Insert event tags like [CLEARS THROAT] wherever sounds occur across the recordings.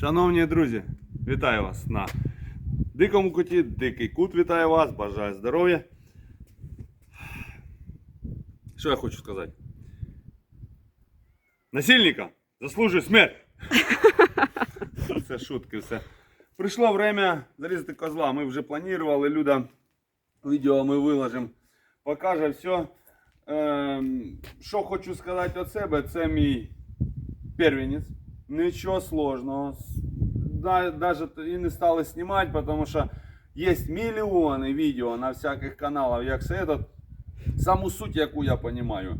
Шановні друзі, вітаю вас на Дикому куті. Дикий кут вітає вас, бажаю здоров'я. Що я хочу сказати? Насильника заслужує смерть. [LAUGHS] Це шутки все. Прийшло время зарізати козла. Ми вже планували, Люда відео ми виложимо. Покаже все. Ем, що хочу сказати від себе, це мій первенець. Нічого сложного. Да, даже і не стали знімати, тому що є мільйони відео на всяких каналах, як це этот. Саму суть, яку я розумію.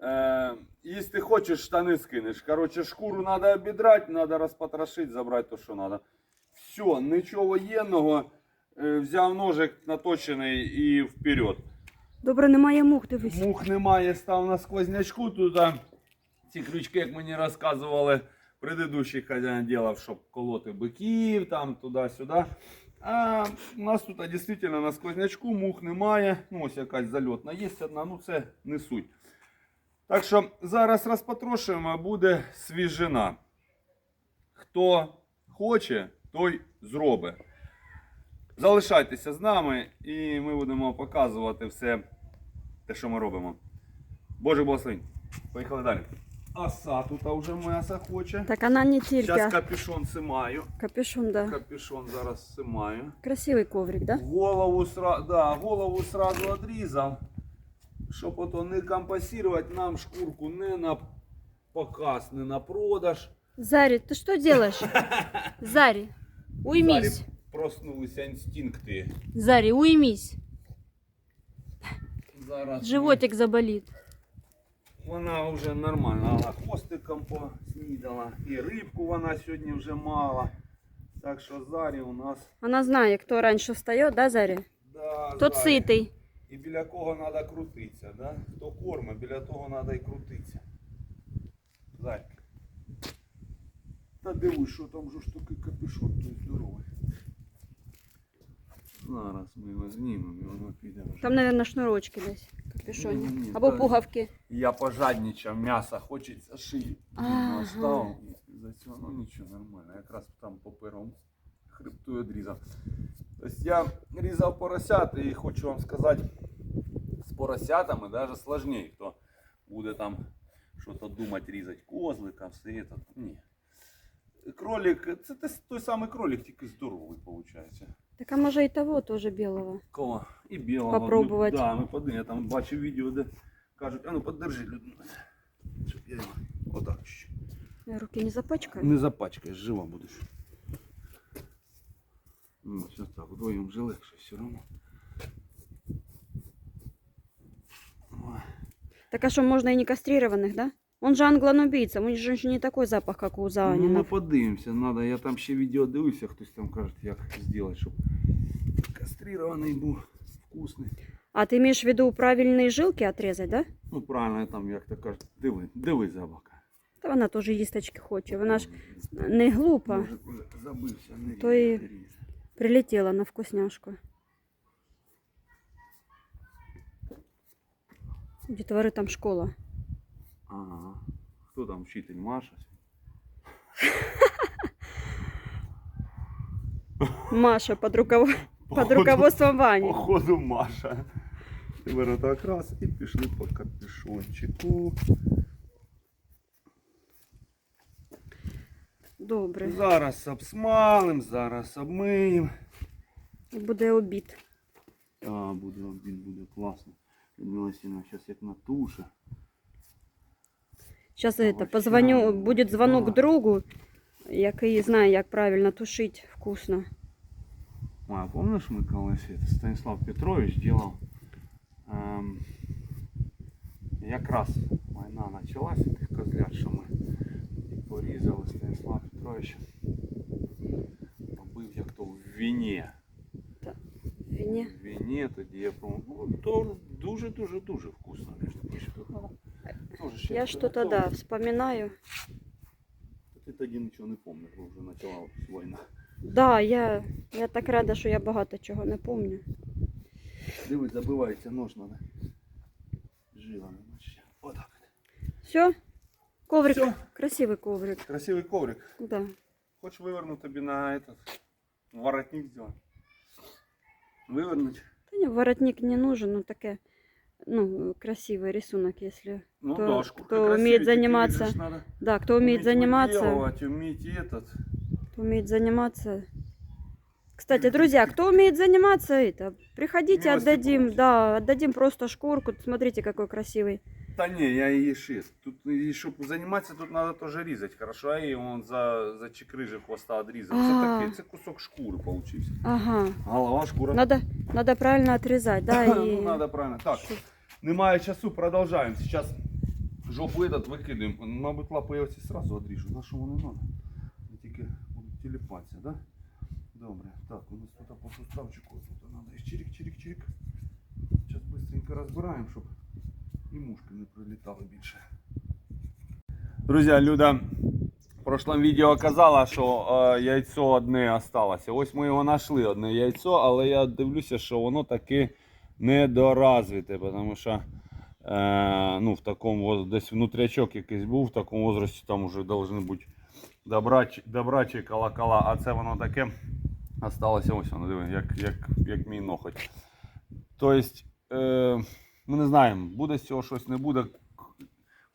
Е, якщо ти хочеш, штани скинеш. Короче, шкуру треба обідрати, треба розпотрошити, забрати те, що треба. Все, нічого воєнного. Е, взяв ножик наточений і вперед. Добре, немає мух, дивись. Мух немає, став на сквознячку тут. а Ці крючки, як мені розказували, предыдущий хазяїн ділав, щоб колоти биків, там туди-сюди. А у нас тут дійсно на сквознячку мух немає. Ну, ось якась зальотна є одна, ну це не суть. Так що зараз розпотрошуємо, буде свіжина. Хто хоче, той зробить. Залишайтеся з нами і ми будемо показувати все те, що ми робимо. Боже благословень. Поїхали далі. Оса тут вже м'ясо хоче. Так вона не тільки. Зараз капюшон симаю. Капюшон, да. Капюшон зараз симаю. Красивий коврик, да? Голову, сра... да, голову сразу отрізав. Щоб ото не компасувати нам шкурку не на показ, не на продаж. Зари, ты что делаешь? [LAUGHS] Зари, уймись. Далі проснулися інстинкти. Зари, уймись. Зараз ми- Животик заболит. Вона вже нормально, вона хвостиком поснідала. І рибку вона сьогодні вже мала. Так що зарі у нас. Она знає, хто раніше встає, да, Зарі? Да, Тот зарі. ситий. І біля кого треба крутитися, да? Хто кормить, біля того треба і крутитися. Зайка. Та дивись, що там же ж такий капюшон, той здоровий. Зараз ми його знімемо і воно піде. Там, мабуть, шнурочки десь. Капюшоні. Або так. пуговки. Я пожадничав, м'яса хочеться шиї. Ага. Оставив. За цього, ну нічого, нормально. Якраз там по пером хребту і одрізав. Тобто я різав поросят і хочу вам сказати, з поросятами навіть складніше, хто буде там щось думати, різати козлика, все це. Ні. Кролик, це той самий кролик, тільки здоровий, виходить. Так а може і того теж білого. Кого? І білого. Попробувати. Да, ми подивимо. Я там бачив відео, де кажуть, а ну подержи, Людмила. Щоб я його отак ще. Я руки не запачкаю. Не запачкаєш, жива будеш. Ну, все так, вдвоєм вже легше все одно. Ой. Так а що, можна і не кастрированих, да? Он же англонубійця, у них же не такой запах, як у Ну, ми подивимося, надо. Я там ще відео дивився, хтось там каже, як зробити, щоб кастрирований був вкусний. А ти маєш в виду правильні жилки отрізати, да? Ну правильно, там як то кажуть, диви, диви за бока. Та вона теж їсточки хоче. Вона ж не глупа. Може, забився, не То і- різати. Прилетіла на вкусняшку. Дітвори там школа. Ага. Хто там вчитель Маша? Маша під, рукав... під Походу- руководством Вані. Походу Маша. Тепер отак раз і пішли по капюшончику. Добре. Зараз обсмалим, зараз обмиємо. І Буде обід. А, буде обід, буде класно. Людмила Сіна зараз як на туше. Зараз Овощами. это, позвоню, буде дзвонок Ага. другу, який знає, як правильно тушити вкусно. А, помнишь, мы колись это, Станислав Петрович делал эм, якраз війна почалась, тих козлят, що ми порізали Станислав Петрович. Робив як то в віні. Віні. В віні тоді я пробував. Ну, то дуже-дуже дуже вкусно, між прочим. Тоже ще Я як что-то, готовий. да, вспоминаю. Ти тоді нічого не пам'ятаєш, бо вже почалась війна. Да, я, я так рада, що я багато чого не пам'ятаю. Дивись, забивається нож надо. Жила нема ще. Отак. Все? Коврик. Всё. Красивий коврик. Красивий коврик. Да. Хочешь вывернуть тебе на этот воротник сделать? Вывернуть? Та ні, воротник не нужен, ну таке, Ну, красивий рисунок, если. Ну Кто- да, кто умеет заниматься, видишь, надо Да, кто умеет заниматься, выделывать, уметь этот. кто умеет заниматься. Кстати, друзья, кто умеет заниматься это, приходите, Милости отдадим, просим. да, отдадим просто шкурку. Смотрите, какой красивый. Да не, я и шесть. Тут, и чтобы заниматься, тут надо тоже резать, хорошо? А и он за, за чекрыжи хвоста отрезал. А. Це таке, це кусок шкуры получился. Ага. Голова, шкура. Надо, надо правильно отрезать, да, [LAUGHS] и... Ну, надо правильно. Так, немає часу, продовжаємо. Сейчас жопу этот викидаємо. Мабуть, лапи я оці сразу одріжу. На що воно? Я тільки будуть тіліпатися, да? Добре. Так, у нас тут по суставчику тут надо і чирик, чирик, чирик. Зараз быстренько розбираємо, щоб і мушки не прилітали більше. Друзі, Люда в прошлом відео казала, що е, яйцо одне осталося. Ось ми його знайшли, одне яйцо, але я дивлюся, що воно таки недоразвите, тому що е, ну, в такому десь внутрячок якийсь був, в такому возрасті там вже повинні бути добрачі, добрачі колокола, а це воно таке осталося ось воно, диви, як, як, як мій ноготь. Тобто, е, ми не знаємо, буде з цього щось, не буде.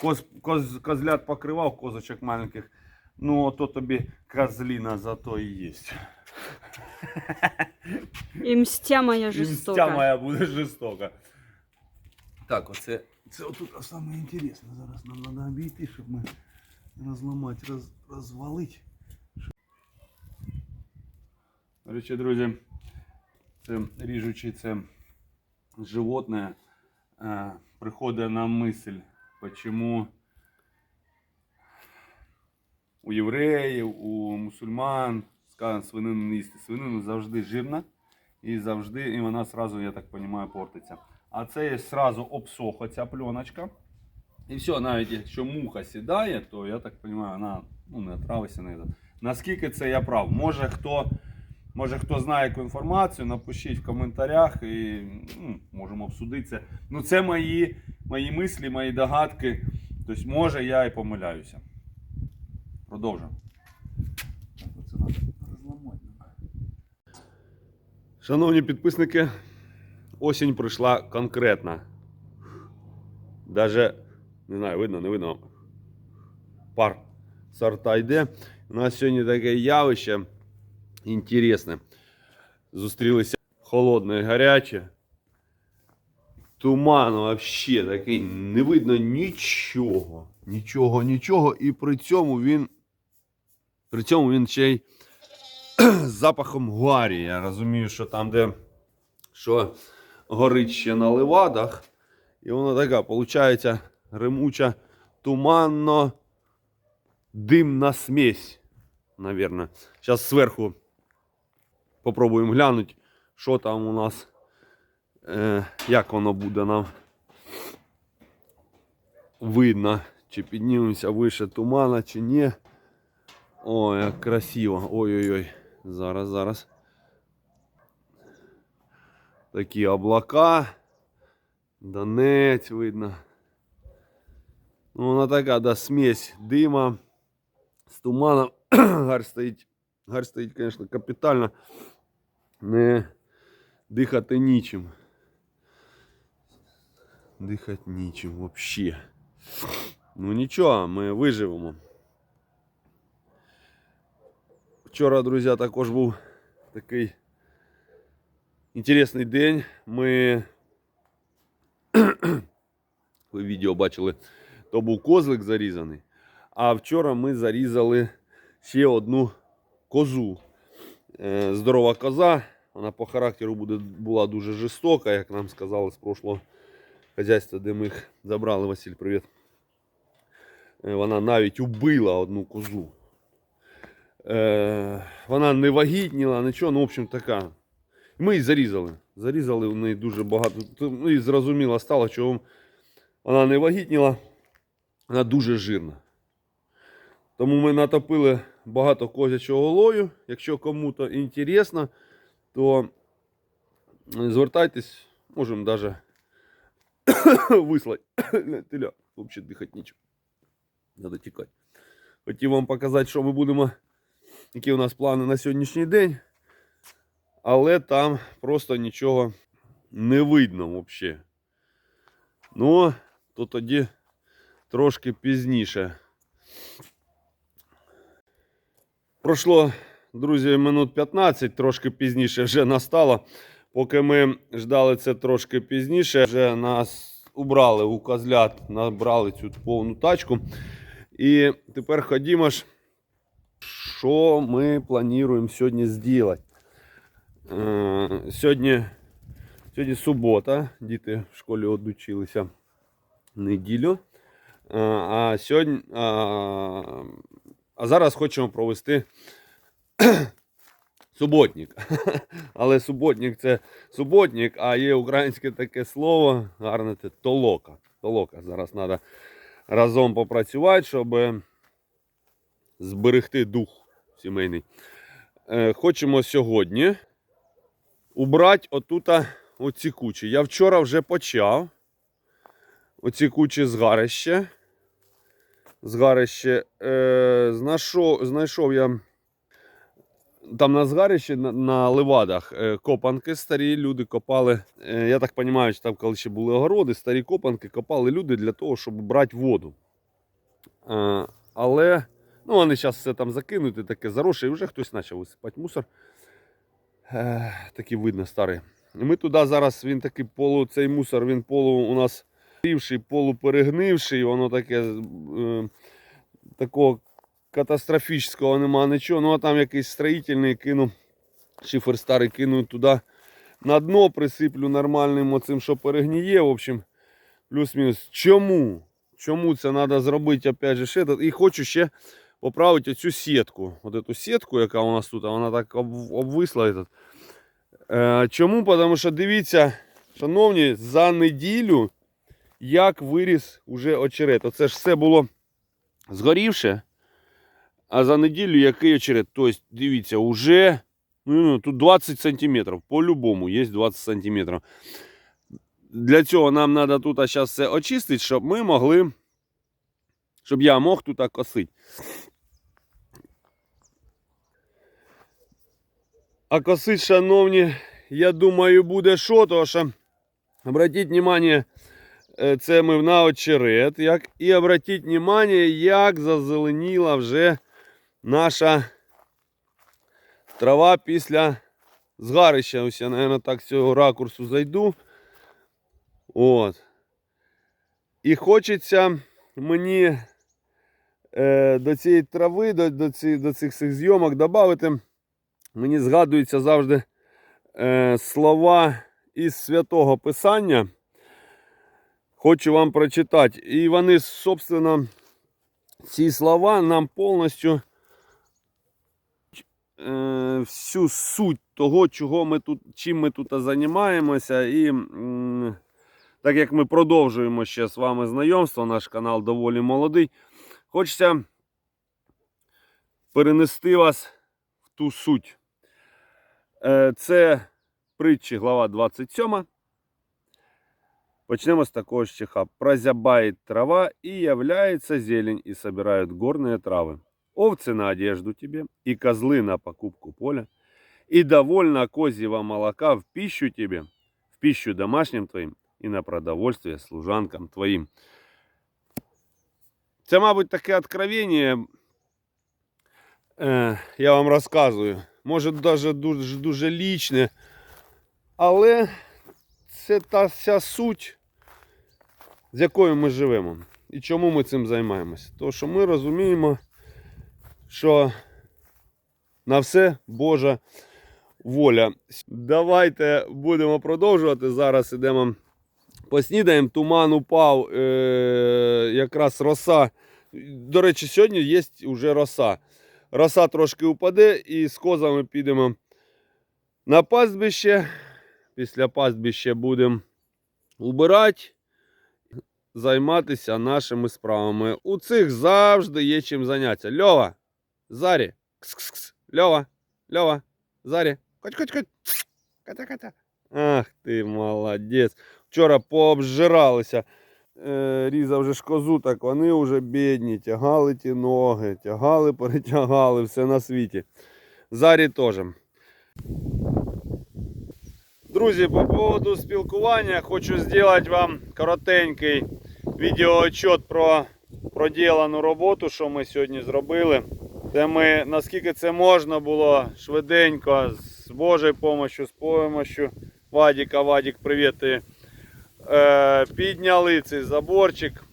Коз, коз, козлят покривав, козочок маленьких. Ну, то тобі козліна зато і є. И мстя моя І мстя моя буде жорстока. Так, оце це отут саме інтересне. Зараз нам треба обійти, щоб ми розламати, роз, розвалити. До речі, друзі, це ріжучи це животне, е, приходить на мисль, чому у євреїв, у мусульман сказано свинину не їсти. Свинина завжди жирна і завжди, і вона сразу, я так розумію, портиться. А це є сразу обсохла ця пленочка. І все, навіть якщо муха сідає, то я так розумію, вона ну, не отравиться. Не... це. Наскільки це я прав? Може хто, може хто знає яку інформацію, напишіть в коментарях і ну, можемо обсудити це. Ну це мої, мої мислі, мої догадки. Тобто, може я і помиляюся. Продовжуємо. Так, оце треба розламати. Шановні підписники, осінь прийшла конкретна. Даже, не знаю, видно, не видно. Пар сорта йде. У нас сьогодні таке явище інтересне. Зустрілися холодне і гаряче. Туман вообще такий, не видно нічого. Нічого, нічого. І при цьому він. При цьому він ще й з запахом гарі. Я розумію, що там, де що горить ще на левадах. І вона така, виходить, римуча, туманно димна смесь, наверное. Зараз зверху попробуємо глянути, що там у нас, е, як воно буде нам видно, чи піднімемося вище тумана, чи ні. Ой, як красиво. Ой-ой-ой. Зараз, зараз. Такі облака. Донець видно. Ну, вона така, да, смесь дима з туманом. [CLEARS THROAT] Гар стоїть, гар стоїть, звісно, капітально. Не дихати нічим. Дихати нічим вообще. Ну нічого, ми виживемо. Вчора, друзі, також був такий інтересний день. Ми [CLEARS THROAT] ви відео бачили, то був козлик зарізаний. А вчора ми зарізали ще одну козу. Е, Здорова коза. Вона по характеру буде, була дуже жорстока, як нам сказали з прошлого хазяйства, де ми їх забрали. Василь, привіт. Е, Вона навіть убила одну козу. Е, вона не вагітніла, нічого, ну, в общем, така. Ми її зарізали. Зарізали в неї дуже багато. Ну і зрозуміло стало, що вона не вагітніла, вона дуже жирна. Тому ми натопили багато козячого лою. Якщо кому-то інтересно, то звертайтесь, можемо навіть вислати. Теля, взагалі дихати нічого. Треба тікати. Хотів вам показати, що ми будемо які у нас плани на сьогоднішній день. Але там просто нічого не видно взагалі. Ну, то тоді трошки пізніше. Пройшло, друзі, минут 15, трошки пізніше вже настало. Поки ми ждали це трошки пізніше, вже нас убрали у козлят, набрали цю повну тачку. І тепер ходімо ж, що ми плануємо сьогодні зробити. Сьогодні, сьогодні субота, діти в школі одучилися неділю. Е, А сьогодні. А, а зараз хочемо провести [COUGHS] суботник. [LAUGHS] Але суботник це суботник, а є українське таке слово, гарне це толока. Толока. Зараз треба разом попрацювати, щоб зберегти дух сімейний. Е, Хочемо сьогодні убрати отута оці кучі. Я вчора вже почав. Оці кучі згарище. Згарище. Е, знайшов, знайшов я там на згарищі на, на левадах е, копанки старі люди копали. Е, я так розумію, що там, коли ще були огороди, старі копанки копали люди для того, щоб брати воду. Е, але ну, вони зараз все там закинуть, і таке заросше, і вже хтось почав висипати мусор. Е, такий видно старий. Ми туди зараз він такий полу, цей мусор, він полу у нас рівший, полуперегнивший, воно таке е, такого катастрофічного нема нічого. Ну а там якийсь строїтельний кину, шифер старий кину туди на дно, присиплю нормальним оцим, що перегніє. В общем, плюс-мінус. Чому? Чому це треба зробити, опять же, ще? І хочу ще поправити оцю сітку. От цю сітку, яка у нас тут, вона так обвисла. Е, чому? Тому що дивіться, шановні, за неділю як виріс уже очерет. Оце ж все було згорівше. А за неділю який очерет? Тобто, дивіться, уже ну, ну, тут 20 сантиметрів. По-любому є 20 сантиметрів. Для цього нам треба тут зараз все очистити, щоб ми могли. Щоб я мог тут косити. А косить, шановні, я думаю, буде що, тому що, обратіть внимание, е, це ми на очерет, як, і обратіть внимание, як зазеленіла вже наша трава після згарища. Ось я, мабуть, так з цього ракурсу зайду. От. І хочеться мені е, до цієї трави, до, до, ці, до цих всіх зйомок додати. Мені згадуються завжди е, слова із святого Писання. Хочу вам прочитати. І вони, собственно, ці слова нам повністю е, всю суть того, чого ми тут, чим ми тут займаємося. І м, так як ми продовжуємо ще з вами знайомство, наш канал доволі молодий, хочеться перенести вас в ту суть. Це притчі, глава 27. Почнемо з такого стиха. Прозябает трава, и является зелень, и собирают горные травы. Овцы на одежду тебе, и козлы на покупку поля, и довольно козьего молока в пищу тебе, в пищу домашним твоим, и на продовольствие служанкам твоим. Це, мабуть, таке откровення, е, я вам розказую. Може, навіть дуже, дуже лічне, але це та вся суть, з якою ми живемо. І чому ми цим займаємося? Тому що ми розуміємо, що на все Божа воля. Давайте будемо продовжувати. Зараз ідемо поснідаємо. Туман упав, е- якраз роса. До речі, сьогодні є вже роса. Роса трошки упаде і з козами підемо на пастбище. Після пастбища будемо убирати, займатися нашими справами. У цих завжди є чим зайнятися. Льова, Зарі, кс-кс-кс. Льова, Льова, Зарі, коть-коть-коть. Ката-ката. Ах ти молодець. Вчора пообжиралися. Е, різав вже ж козу, так вони вже бідні, тягали ті ноги, тягали, перетягали, все на світі. Зарі теж. Друзі, по поводу спілкування хочу зробити вам коротенький відеоотчет про проділену роботу, що ми сьогодні зробили. Де ми, наскільки це можна було швиденько, з Божою допомогою, з допомогою Вадіка, Вадік, привіт. ти, підняли цей заборчик,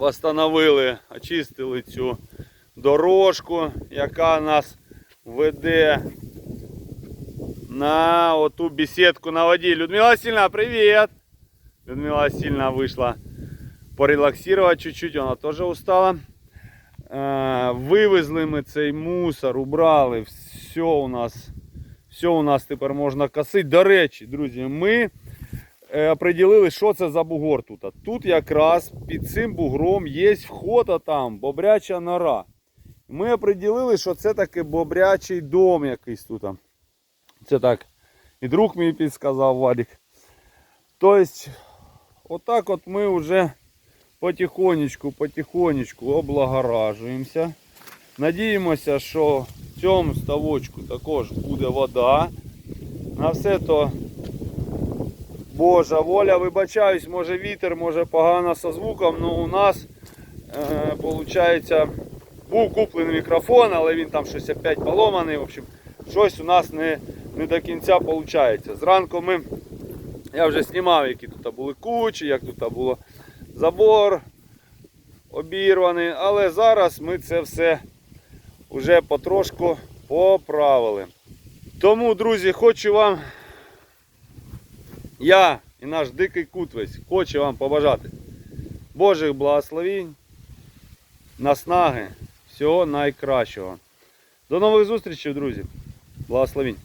встановили, очистили цю дорожку, яка нас веде на оту беседку на воді. Людмила Васильевна, привіт! Людмила Васильевна вийшла порелаксувати чуть-чуть, вона теж устала. Е, Вивезли ми цей мусор, убрали, все у нас, все у нас тепер можна косити. До речі, друзі, ми е, определили, що це за бугор тут. Тут якраз під цим бугром є вход там, бобряча нора. Ми определили, що це таки бобрячий дом якийсь тут. Це так. І друг мій підсказав Вадик. Тобто, отак от ми вже потихонечку, потихонечку облагоражуємося. Надіємося, що в цьому ставочку також буде вода. На все то Божа воля, вибачаюсь, може вітер, може погано со звуком, але у нас е, виходить, був куплений мікрофон, але він там щось опять поломаний. В общем, щось у нас не, не до кінця виходить. Зранку ми, я вже знімав, які тут були кучі, як тут було забор обірваний, але зараз ми це все вже потрошку поправили. Тому, друзі, хочу вам, я і наш дикий кут весь, хочу вам побажати Божих благословінь, наснаги, всього найкращого. До нових зустрічей, друзі. Благословінь.